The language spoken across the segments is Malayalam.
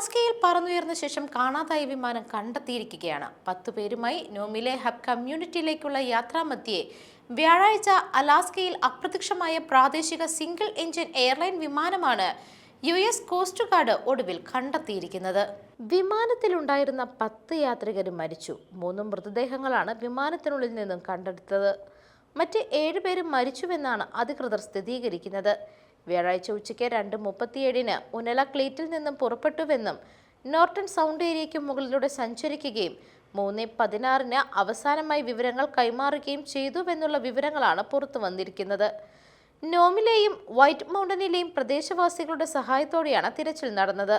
അലാസ്കയിൽ പറന്നുയർന്ന ശേഷം കാണാതായ വിമാനം കണ്ടെത്തിയിരിക്കുകയാണ്. പത്തു പേരുമായി നോമിലെ ഹബ് കമ്മ്യൂണിറ്റിയിലേക്കുള്ള യാത്രാമധ്യേ വ്യാഴാഴ്ച അലാസ്കയിൽ അപ്രത്യക്ഷമായ പ്രാദേശിക സിംഗിൾ എഞ്ചിൻ എയർലൈൻ വിമാനമാണ് യു എസ് കോസ്റ്റ് ഗാർഡ് ഒടുവിൽ കണ്ടെത്തിയിരിക്കുന്നത്. വിമാനത്തിലുണ്ടായിരുന്ന പത്ത് യാത്രികരും മരിച്ചു. മൂന്ന് മൃതദേഹങ്ങളാണ് വിമാനത്തിനുള്ളിൽ നിന്നും കണ്ടെടുത്തത്. മറ്റ് ഏഴുപേരും മരിച്ചുവെന്നാണ് അധികൃതർ സ്ഥിരീകരിക്കുന്നത്. വ്യാഴാഴ്ച ഉച്ചയ്ക്ക് രണ്ട് മുപ്പത്തിയേഴിന് ഉനല ക്ലീറ്റിൽ നിന്നും പുറപ്പെട്ടുവെന്നും നോർട്ടൺ സൗണ്ട് ഏരിയയ്ക്ക് മുകളിലൂടെ സഞ്ചരിക്കുകയും മൂന്ന് പതിനാറിന് അവസാനമായി വിവരങ്ങൾ കൈമാറുകയും ചെയ്തുവെന്നുള്ള വിവരങ്ങളാണ് പുറത്തു വന്നിരിക്കുന്നത്. നോമിലെയും വൈറ്റ് മൗണ്ടനിലെയും പ്രദേശവാസികളുടെ സഹായത്തോടെയാണ് തിരച്ചിൽ നടന്നത്.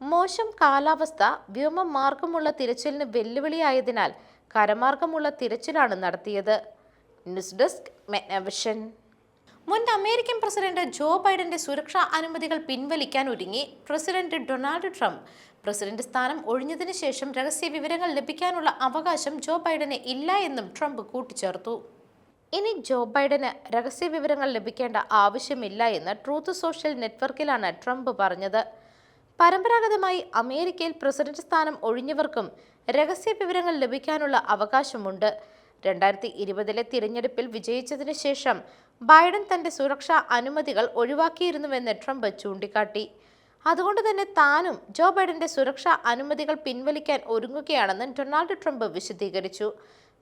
മോശം കാലാവസ്ഥ വ്യോമമാർഗമുള്ള തിരച്ചിലിന് വെല്ലുവിളിയായതിനാൽ കരമാർഗമുള്ള തിരച്ചിലാണ് നടത്തിയത്. News desk Magnavision. മുൻ അമേരിക്കൻ പ്രസിഡന്റ് ജോ ബൈഡന്റെ സുരക്ഷാ അനുമതികൾ പിൻവലിക്കാൻ ഒരുങ്ങി പ്രസിഡന്റ് ഡൊണാൾഡ് ട്രംപ്. പ്രസിഡന്റ് സ്ഥാനം ഒഴിഞ്ഞതിനു ശേഷം രഹസ്യ വിവരങ്ങൾ ലഭിക്കാനുള്ള അവകാശം ജോ ബൈഡന് ഇല്ല എന്നും ട്രംപ് കൂട്ടിച്ചേർത്തു. ഇനി ജോ ബൈഡന് രഹസ്യ വിവരങ്ങൾ ലഭിക്കേണ്ട ആവശ്യമില്ല എന്ന് ട്രൂത്ത് സോഷ്യൽ നെറ്റ്വർക്കിലാണ് ട്രംപ് പറഞ്ഞത്. പരമ്പരാഗതമായി അമേരിക്കയിൽ പ്രസിഡന്റ് സ്ഥാനം ഒഴിഞ്ഞവർക്കും രഹസ്യ വിവരങ്ങൾ ലഭിക്കാനുള്ള അവകാശമുണ്ട്. രണ്ടായിരത്തി ഇരുപതിലെ തിരഞ്ഞെടുപ്പിൽ വിജയിച്ചതിന് ശേഷം ബൈഡൻ തന്റെ സുരക്ഷാ അനുമതികൾ ഒഴിവാക്കിയിരുന്നുവെന്ന് ട്രംപ് ചൂണ്ടിക്കാട്ടി. അതുകൊണ്ട് തന്നെ താനും ജോ ബൈഡന്റെ സുരക്ഷാ അനുമതികൾ പിൻവലിക്കാൻ ഒരുങ്ങുകയാണെന്ന് ഡൊണാൾഡ് ട്രംപ് വിശദീകരിച്ചു.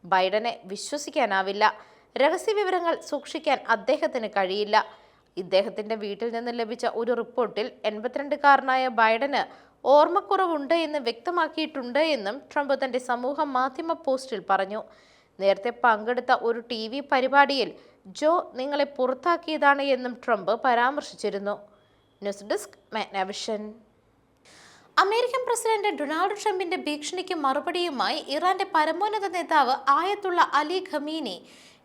ബൈഡനെ വിശ്വസിക്കാനാവില്ല. രഹസ്യ വിവരങ്ങൾ സൂക്ഷിക്കാൻ അദ്ദേഹത്തിന് കഴിയില്ല. ഇദ്ദേഹത്തിന്റെ വീട്ടിൽ നിന്ന് ലഭിച്ച ഒരു റിപ്പോർട്ടിൽ എൺപത്തിരണ്ടുകാരനായ ബൈഡന് ഓർമ്മക്കുറവുണ്ട് എന്ന് വ്യക്തമാക്കിയിട്ടുണ്ട് എന്നും ട്രംപ് തന്റെ സമൂഹ മാധ്യമ പോസ്റ്റിൽ പറഞ്ഞു. നേരത്തെ പങ്കെടുത്ത ഒരു ടി പരിപാടിയിൽ ജോ നിങ്ങളെ പുറത്താക്കിയതാണ് എന്നും ട്രംപ് പരാമർശിച്ചിരുന്നു. News desk Magnavision. American president Donald ട്രംപിന്റെ ഭീഷണിക്ക് മറുപടിയുമായി ഇറാന്റെ പരമോന്നത നേതാവ് ആയത്തുള്ള അലി ഖമീനി.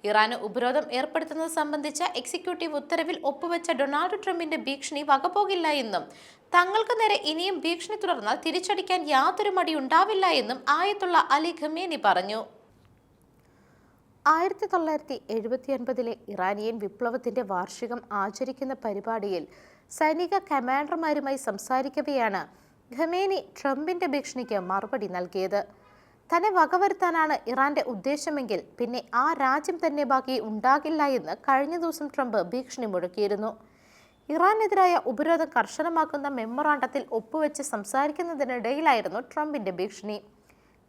ഇറാന് ഉപരോധം ഏർപ്പെടുത്തുന്നത് സംബന്ധിച്ച എക്സിക്യൂട്ടീവ് ഉത്തരവിൽ ഒപ്പുവെച്ച ഡൊണാൾഡ് ട്രംപിന്റെ ഭീഷണി വകപോകില്ല എന്നും തങ്ങൾക്ക് നേരെ ഇനിയും ഭീഷണി തുടർന്നാൽ തിരിച്ചടിക്കാൻ യാതൊരു മടി ഉണ്ടാവില്ല എന്നും ആയത്തുള്ള അലി ഖമീനി പറഞ്ഞു. ആയിരത്തി തൊള്ളായിരത്തി എഴുപത്തി ഒൻപതിലെ ഇറാനിയൻ വിപ്ലവത്തിന്റെ വാർഷികം ആചരിക്കുന്ന പരിപാടിയിൽ സൈനിക കമാൻഡർമാരുമായി സംസാരിക്കവെയാണ് ഖമേനി ട്രംപിന്റെ ഭീഷണിക്ക് മറുപടി നൽകിയത്. തന്നെ വകവരുത്താനാണ് ഇറാന്റെ ഉദ്ദേശമെങ്കിൽ പിന്നെ ആ രാജ്യം തന്നെ ബാക്കി ഉണ്ടാകില്ല എന്ന് കഴിഞ്ഞ ദിവസം ട്രംപ് ഭീഷണി മുഴക്കിയിരുന്നു. ഇറാനെതിരായ ഉപരോധം കർശനമാക്കുന്ന മെമ്മറാണ്ടത്തിൽ ഒപ്പുവെച്ച് സംസാരിക്കുന്നതിനിടയിലായിരുന്നു ട്രംപിന്റെ ഭീഷണി.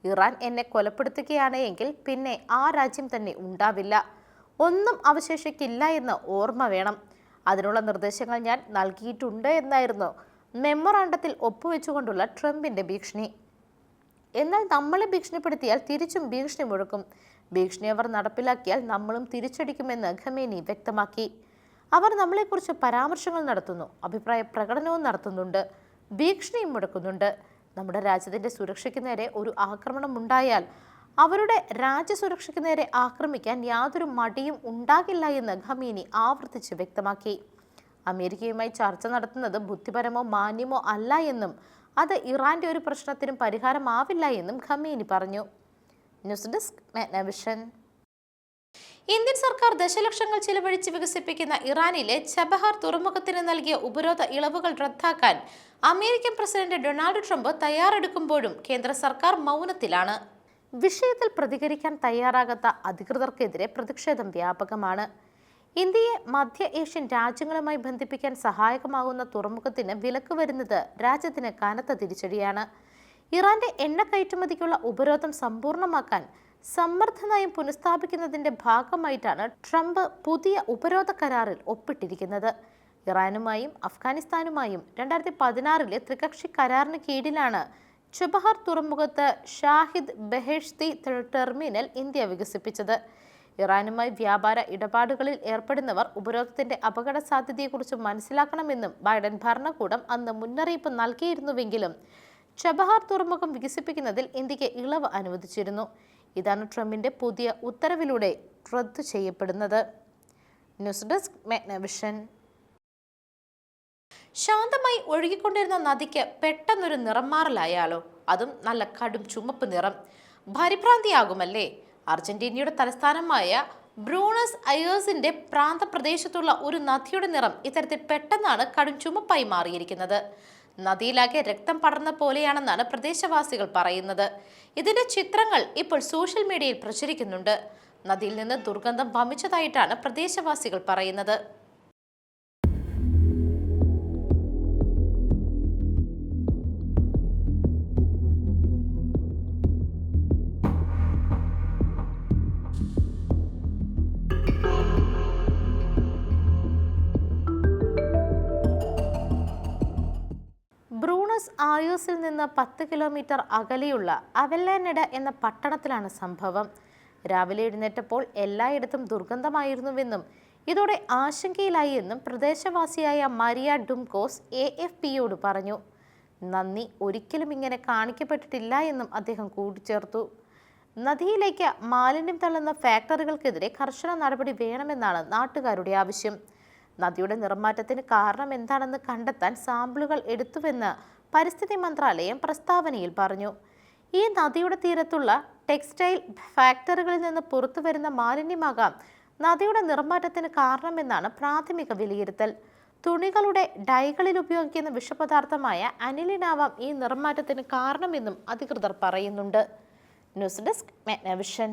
ഇറാൻ എന്നെ കൊലപ്പെടുത്തുകയാണ് എങ്കിൽ പിന്നെ ആ രാജ്യം തന്നെ ഉണ്ടാവില്ല. ഒന്നും അവശേഷിക്കില്ല എന്ന് ഓർമ്മ വേണം. അതിനുള്ള നിർദ്ദേശങ്ങൾ ഞാൻ നൽകിയിട്ടുണ്ട് എന്നായിരുന്നു മെമ്മറാണ്ടത്തിൽ ഒപ്പുവെച്ചുകൊണ്ടുള്ള ട്രംപിന്റെ ഭീഷണി. എന്നാൽ നമ്മളെ ഭീഷണിപ്പെടുത്തിയാൽ തിരിച്ചും ഭീഷണി മുഴക്കും. ഭീഷണി അവർ നടപ്പിലാക്കിയാൽ നമ്മളും തിരിച്ചടിക്കുമെന്ന് ഖമേനി വ്യക്തമാക്കി. അവർ നമ്മളെക്കുറിച്ച് പരാമർശങ്ങൾ നടത്തുന്നു അഭിപ്രായ പ്രകടനവും നടത്തുന്നുണ്ട് ഭീഷണിയും മുടക്കുന്നുണ്ട് നമ്മുടെ രാജ്യത്തിന്റെ സുരക്ഷയ്ക്ക് നേരെ ഒരു ആക്രമണം ഉണ്ടായാൽ അവരുടെ രാജ്യസുരക്ഷയ്ക്ക് നേരെ ആക്രമിക്കാൻ യാതൊരു മടിയും ഉണ്ടാകില്ല എന്ന് ഖമീനി ആവർത്തിച്ച് വ്യക്തമാക്കി. അമേരിക്കയുമായി ചർച്ച നടത്തുന്നത് ബുദ്ധിപരമോ മാന്യമോ അല്ല എന്നും അത് ഇറാന്റെ ഒരു പ്രശ്നത്തിനും പരിഹാരമാവില്ല എന്നും ഖമീനി പറഞ്ഞു. ന്യൂസ് ഡെസ്ക് മെഗ്നവിഷൻ ഇന്ത്യൻ സർക്കാർ ദശലക്ഷങ്ങൾ ചിലവഴിച്ച് വികസിപ്പിക്കുന്ന ഇറാനിലെ ചബഹാർ തുറമുഖത്തിന് നൽകിയ ഉപരോധ ഇളവുകൾ റദ്ദാക്കാൻ അമേരിക്കൻ പ്രസിഡന്റ് ഡൊണാൾഡ് ട്രംപ് തയ്യാറെടുക്കുമ്പോഴും കേന്ദ്ര സർക്കാർ മൗനത്തിലാണ്. വിഷയത്തിൽ പ്രതികരിക്കാൻ തയ്യാറാകാത്ത അധികൃതർക്കെതിരെ പ്രതിഷേധം വ്യാപകമാണ്. ഇന്ത്യയെ മധ്യ ഏഷ്യൻ രാജ്യങ്ങളുമായി ബന്ധിപ്പിക്കാൻ സഹായകമാകുന്ന തുറമുഖത്തിന് വിലക്ക് വരുന്നത് രാജ്യത്തിന് കനത്ത തിരിച്ചടിയാണ്. ഇറാന്റെ എണ്ണ കയറ്റുമതിക്കുള്ള ഉപരോധം സമ്പൂർണമാക്കാൻ സമ്മർദ്ദ നയം പുനഃസ്ഥാപിക്കുന്നതിന്റെ ഭാഗമായിട്ടാണ് ട്രംപ് പുതിയ ഉപരോധ കരാറിൽ ഒപ്പിട്ടിരിക്കുന്നത്. ഇറാനുമായും അഫ്ഗാനിസ്ഥാനുമായും രണ്ടായിരത്തി പതിനാറിലെ ത്രികക്ഷി കരാറിന് കീഴിലാണ് ചബഹാർ തുറമുഖത്ത് ഷാഹിദ് ബെഹേഷ്തി ടെർമിനൽ ഇന്ത്യ വികസിപ്പിച്ചത്. ഇറാനുമായി വ്യാപാര ഇടപാടുകളിൽ ഏർപ്പെടുന്നവർ ഉപരോധത്തിന്റെ അപകട സാധ്യതയെക്കുറിച്ച് മനസ്സിലാക്കണമെന്നും ബൈഡൻ ഭരണകൂടം അന്ന് മുന്നറിയിപ്പ് നൽകിയിരുന്നുവെങ്കിലും ചബഹാർ തുറമുഖം വികസിപ്പിക്കുന്നതിൽ ഇന്ത്യയ്ക്ക് ഇളവ് അനുവദിച്ചിരുന്നു. ഇതാണ് ട്രംപിന്റെ പുതിയ ഉത്തരവിലൂടെ റദ്ദു ചെയ്യപ്പെടുന്നത്. ന്യൂസ് ഡെസ്ക് മെഗ്നവിഷൻ ശാന്തമായി ഒഴുകിക്കൊണ്ടിരുന്ന നദിക്ക് പെട്ടെന്നൊരു നിറം മാറലായാലോ? അതും നല്ല കടും ചുമപ്പ് നിറം. ഭരിഭ്രാന്തിയാകുമല്ലേ? അർജന്റീനയുടെ തലസ്ഥാനമായ ബ്രൂണസ് അയേഴ്സിന്റെ പ്രാന്തപ്രദേശത്തുള്ള ഒരു നദിയുടെ നിറം ഇത്തരത്തിൽ പെട്ടെന്നാണ് കടും ചുമപ്പായി മാറിയിരിക്കുന്നത്. നദിയിലാകെ രക്തം പടർന്ന പോലെയാണെന്നാണ് പ്രദേശവാസികൾ പറയുന്നത്. ഇതിന്റെ ചിത്രങ്ങൾ ഇപ്പോൾ സോഷ്യൽ മീഡിയയിൽ പ്രചരിക്കുന്നുണ്ട്. നദിയിൽ നിന്ന് ദുർഗന്ധം വമിച്ചതായിട്ടാണ് പ്രദേശവാസികൾ പറയുന്നത്. ആയോസിൽ നിന്ന് പത്ത് കിലോമീറ്റർ അകലെയുള്ള അവല്ലാനഡ എന്ന പട്ടണത്തിലാണ് സംഭവം. രാവിലെ എഴുന്നേറ്റപ്പോൾ എല്ലായിടത്തും ദുർഗന്ധമായിരുന്നുവെന്നും ഇതോടെ ആശങ്കയിലായി എന്നും പ്രദേശവാസിയായ മരിയ ഡുംകോസ് എ എഫ് പിയോട് പറഞ്ഞു. നന്ദി ഒരിക്കലും ഇങ്ങനെ കാണിക്കപ്പെട്ടിട്ടില്ല എന്നും അദ്ദേഹം കൂട്ടിച്ചേർത്തു. നദിയിലേക്ക് മാലിന്യം തള്ളുന്ന ഫാക്ടറികൾക്കെതിരെ കർശന നടപടി വേണമെന്നാണ് നാട്ടുകാരുടെ ആവശ്യം. നദിയുടെ നിർമ്മാറ്റത്തിന് കാരണം എന്താണെന്ന് കണ്ടെത്താൻ സാമ്പിളുകൾ എടുത്തുവെന്ന് പരിസ്ഥിതി മന്ത്രാലയം പ്രസ്താവനയിൽ പറഞ്ഞു. ഈ നദിയുടെ തീരത്തുള്ള ടെക്സ്റ്റൈൽ ഫാക്ടറികളിൽ നിന്ന് പുറത്തു വരുന്ന മാലിന്യമാകാം നദിയുടെ നിർമ്മാറ്റത്തിന് കാരണമെന്നാണ് പ്രാഥമിക വിലയിരുത്തൽ. തുണികളുടെ ഡൈകളിൽ ഉപയോഗിക്കുന്ന വിഷപദാർത്ഥമായ അനിലിനാവാം ഈ നിർമ്മാറ്റത്തിന് കാരണമെന്നും അധികൃതർ പറയുന്നുണ്ട്. News desk Magnavision.